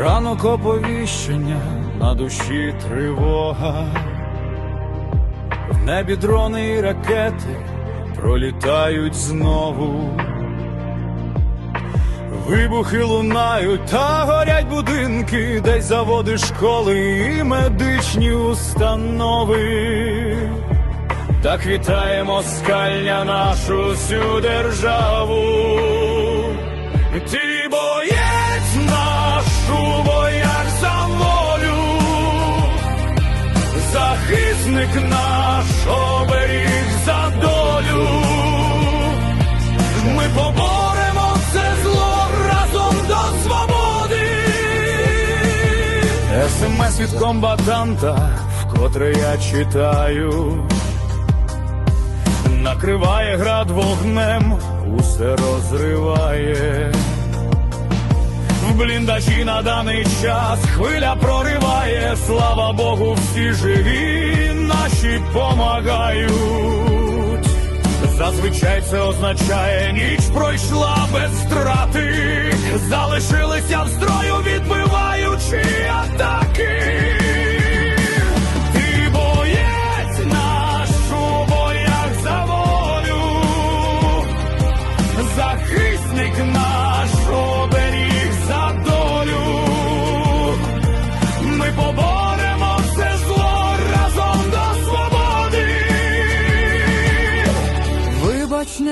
ранок оповіщення, на душі тривога, в небі дрони і ракети пролітають знову. Вибухи лунають та горять будинки, десь заводи, школи і медичні установи. Так вітаємо скальня нашу всю державу. Захисник наш оберіг за долю. Ми поборемо це зло разом до свободи. СМС від комбатанта, вкотре я читаю. Накриває град вогнем, усе розриває. В бліндажі на даний час хвиля прориває, слава Богу, всі живі, наші помагають. Зазвичай це означає, ніч пройшла без страти, залишилися в строю, відбиваючи атаки. Ти боєць наш у боях захисник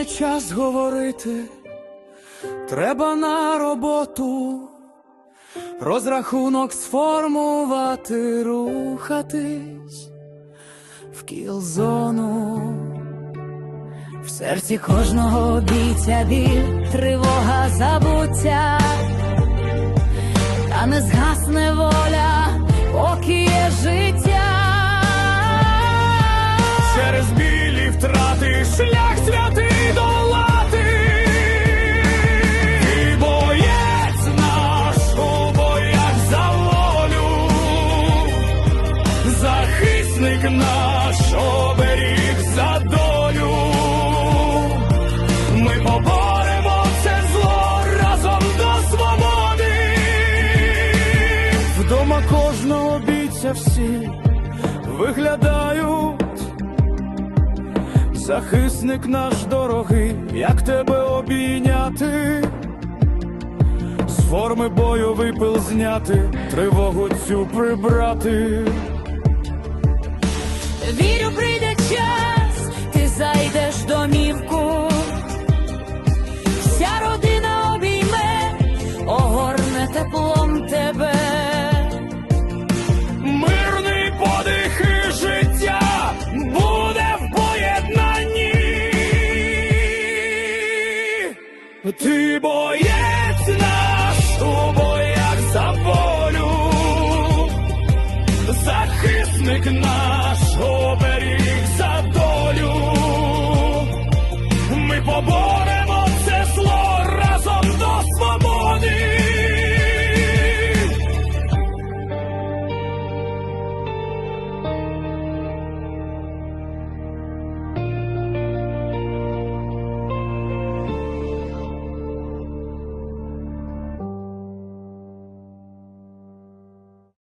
час говорити, треба на роботу. Розрахунок сформувати, рухатись в кілзону. В серці кожного бійця біль, тривога, забуття, та не згасне воля, захисник наш оберіг за долю. Ми поборемо це зло разом до свободи. Вдома кожного бійця всі виглядають. Захисник наш дорогий, як тебе обійняти, з форми бою випил зняти, тривогу цю прибрати. Вірю, прийде час, ти зайдеш в домівку. Вся родина обійме, огорне теплом тебе. Мирний подих і життя буде в поєднанні. Ти боєць наш у боях за волю, захисник наш. Поборе